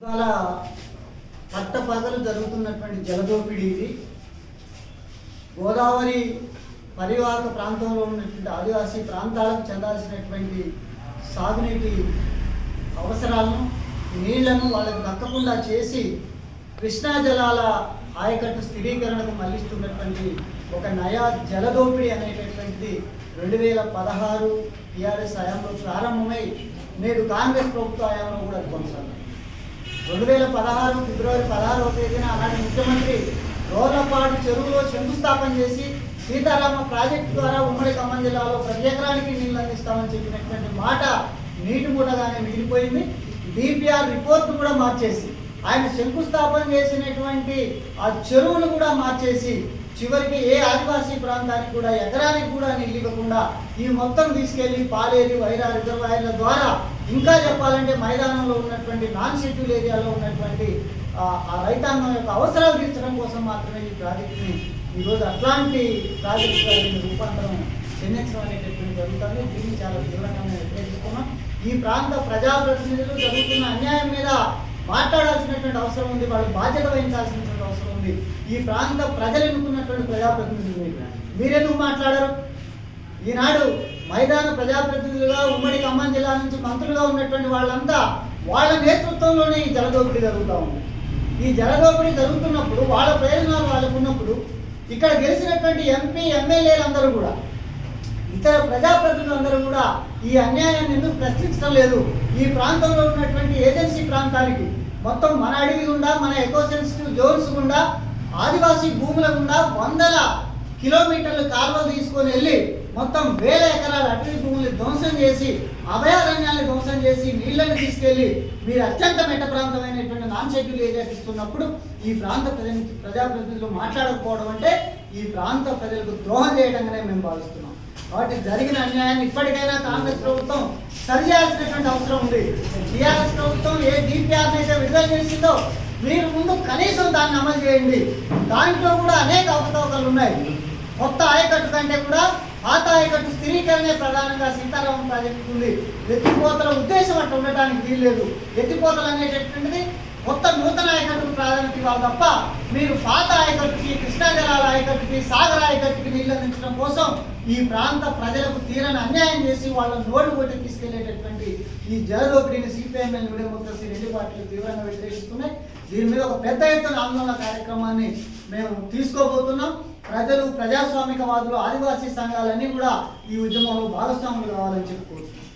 ఇవాళ పట్టపగలు జరుగుతున్నటువంటి జలదోపిడీ ఇది. గోదావరి పరివాహక ప్రాంతంలో ఉన్నటువంటి ఆదివాసీ ప్రాంతాలకు చెందాల్సినటువంటి సాగునీటి అవసరాలను నీళ్ళను వాళ్ళకు దక్కకుండా చేసి కృష్ణా జలాల ఆయకట్టు స్థిరీకరణకు మళ్ళిస్తున్నటువంటి ఒక నయా జలదోపిడీ అనేటటువంటిది రెండు వేల పదహారు టీఆర్ఎస్ హయాంలో ప్రారంభమై నేడు కాంగ్రెస్ ప్రభుత్వ హయాంలో కూడా అది కొనసాగుతుంది. రెండు వేల పదహారు ఫిబ్రవరి పదహారవ తేదీన అలాంటి ముఖ్యమంత్రి రోలపాడు చెరువులో శంకుస్థాపన చేసి సీతారామ ప్రాజెక్టు ద్వారా ఉమ్మడి ఖమ్మం జిల్లాలో ప్రతి ఎకరానికి నీళ్ళు అందిస్తామని చెప్పినటువంటి మాట నీటి మూటగానే మిగిలిపోయింది. డిపిఆర్ రిపోర్ట్ కూడా మార్చేసి ఆయన శంకుస్థాపన చేసినటువంటి ఆ చెరువులు కూడా మార్చేసి చివరికి ఏ ఆదివాసీ ప్రాంతానికి కూడా ఎకరానికి కూడా నీళ్ళు ఈ మొత్తం తీసుకెళ్ళి పాలేరు వైరా రిజర్వాయర్ల ద్వారా ఇంకా చెప్పాలంటే మైదానంలో ఉన్నటువంటి నాన్ షెడ్యూల్ ఏరియాలో ఉన్నటువంటి ఆ రైతాంగం యొక్క అవసరాలు తీర్చడం కోసం మాత్రమే ఈ ప్రాజెక్టుని ఈరోజు అట్లాంటి ప్రాజెక్టు రూపాంతరం చెందించడం అనేటటువంటి జరుగుతుంది. దీన్ని చాలా తీవ్రంగా మేము వ్యతిరేకిస్తున్నాం ఈ ప్రాంత ప్రజాప్రతినిధులు జరుగుతున్న అన్యాయం మీద మాట్లాడాల్సినటువంటి అవసరం ఉంది వాళ్ళు బాధ్యత వహించాల్సినటువంటి అవసరం ఉంది. ఈ ప్రాంత ప్రజలు ఎన్నుకున్నటువంటి ప్రజాప్రతినిధులు మీరు. మీరెందుకు మాట్లాడరు? ఈనాడు మైదాన ప్రజాప్రతినిధులుగా ఉమ్మడి ఖమ్మం జిల్లా నుంచి మంత్రులుగా ఉన్నటువంటి వాళ్ళంతా వాళ్ళ నేతృత్వంలోనే ఈ జలదోపిడీ జరుగుతూ ఉంది. ఈ జలదోపిడీ జరుగుతున్నప్పుడు వాళ్ళ ప్రయోజనాలు వాళ్ళకు ఉన్నప్పుడు ఇక్కడ గెలిచినటువంటి ఎంపీ ఎమ్మెల్యేలందరూ కూడా ఇతర ప్రజాప్రతినిధులు అందరూ కూడా ఈ అన్యాయాన్ని ఎందుకు ప్రశ్నించడం లేదు? ఈ ప్రాంతంలో ఉన్నటువంటి ఏజెన్సీ ప్రాంతానికి మొత్తం మన అడవి గుండా మన ఎకోసెన్సిటివ్ జోన్స్ గుండా ఆదివాసీ భూముల గుండా వందల కిలోమీటర్లు కాలువలు తీసుకొని వెళ్ళి మొత్తం వేల ఎకరాల అటవీ భూముల్ని ధ్వంసం చేసి అభయారణ్యాన్ని ధ్వంసం చేసి నీళ్ళను తీసుకెళ్ళి మీరు అత్యంత మెట్ట ప్రాంతమైనటువంటి నాన్ షెడ్యూల్ ఏరియాకి ఇస్తున్నప్పుడు ఈ ప్రాంత ప్రజా ప్రజాప్రతినిధులు మాట్లాడకపోవడం అంటే ఈ ప్రాంత ప్రజలకు ద్రోహం చేయడంగానే మేము భావిస్తున్నాం. కాబట్టి జరిగిన అన్యాయాన్ని ఇప్పటికైనా కాంగ్రెస్ ప్రభుత్వం సరిచేయాల్సినటువంటి అవసరం ఉంది. టీఆర్ఎస్ ప్రభుత్వం ఏ డిపిఆర్ అయితే విడుదల చేసిందో మీరు ముందు కనీసం దాన్ని అమలు చేయండి. దాంట్లో కూడా అనేక అవకతవకలు ఉన్నాయి. కొత్త ఆయకట్టు కంటే కూడా పాత ఆయకట్టు స్థిరీకరణే ప్రధానంగా సీతారామం ప్రాజెక్టు ఉంది. ఎత్తిపోతల ఉద్దేశం అట్లా ఉండటానికి వీల్లేదు ఎత్తిపోతలు అనేటటువంటిది కొత్త నూతన ఆయకట్టుకు ప్రాధాన్యత ఇవ్వాలి తప్ప మీరు పాత ఆయకట్టుకి కృష్ణా జలాల ఆయకట్టుకి సాగర్ ఆయకట్టుకి కోసం ఈ ప్రాంత ప్రజలకు తీరని అన్యాయం చేసి వాళ్ళ నోటు కొట్టి తీసుకెళ్ళేటటువంటి ఈ జరదోపిడిని సిపిఎంఎల్ డెమోక్రసీ రెండు పార్టీలు తీవ్రంగా వ్యతిరేకిస్తున్నాయి. దీని మీద ఒక పెద్ద ఎత్తున ఆందోళన కార్యక్రమాన్ని మేము తీసుకోబోతున్నాం. ప్రజలు ప్రజాస్వామికవాదులు ఆదివాసీ సంఘాలన్నీ కూడా ఈ ఉద్యమంలో భాగస్వాములు కావాలని చెప్పుకోవచ్చు